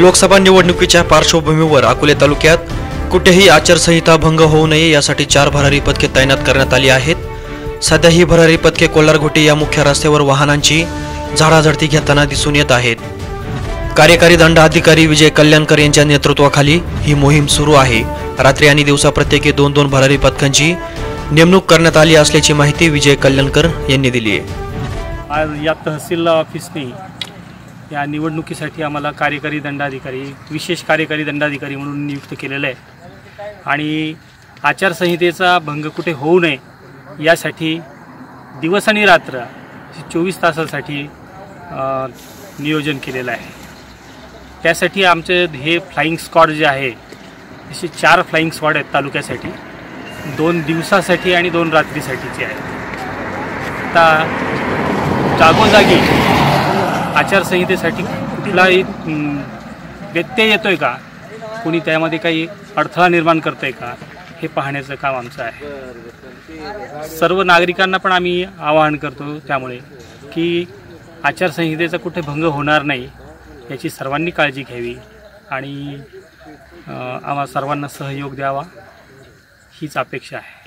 लोकसभा निवडणुकीच्या पार्श्वभूमीवर अकोले तालुक्यात कुठेही आचारसंहिता भंग होऊ नये यासाठी चार भरारी पथके तैनात करण्यात आली आहेत. सध्या ही भरारी पथके कोल्हारघोटी या मुख्य रस्त्यावर वाहनांची झाडाझडती घेताना दिसून येत आहेत. कार्यकारी दंडाधिकारी विजय कल्याणकर यांच्या नेतृत्वाखाली ही मोहीम सुरू आहे. रात्री आणि दिवसा प्रत्येकी दोन दोन भरारी पथकांची नेमणूक करण्यात आली असल्याची माहिती विजय कल्याणकर यांनी दिली आहे. आज या तहसील ऑफिसने या निवडणुकीसाठी आम्हाला कार्यकारी दंडाधिकारी विशेष कार्यकारी दंडाधिकारी म्हणून नियुक्त केलेलं आहे. आणि आचारसंहितेचा भंग कुठे होऊ नये यासाठी दिवस आणि रात्र चोवीस तासासाठी नियोजन केलेलं आहे. त्यासाठी आमचे हे फ्लाईंग स्क्वॉड जे आहे असे चार फ्लाईंग स्क्वॉड आहेत तालुक्यासाठी. दोन दिवसासाठी आणि दोन रात्रीसाठीचे आहेत. आता जागोजागी आचारसंहितेसाठी कुठलाही व्यत्यय येतोय का? कोणी त्यामध्ये काही अडथळा निर्माण करतंय का? हे पाहण्याचं काम आमचं आहे. सर्व नागरिकांना पण आम्ही आवाहन करतो त्यामुळे की आचारसंहितेचा कुठे भंग होणार नाही याची सर्वांनी काळजी घ्यावी आणि आम्हा सर्वांना सहयोग द्यावा हीच अपेक्षा आहे.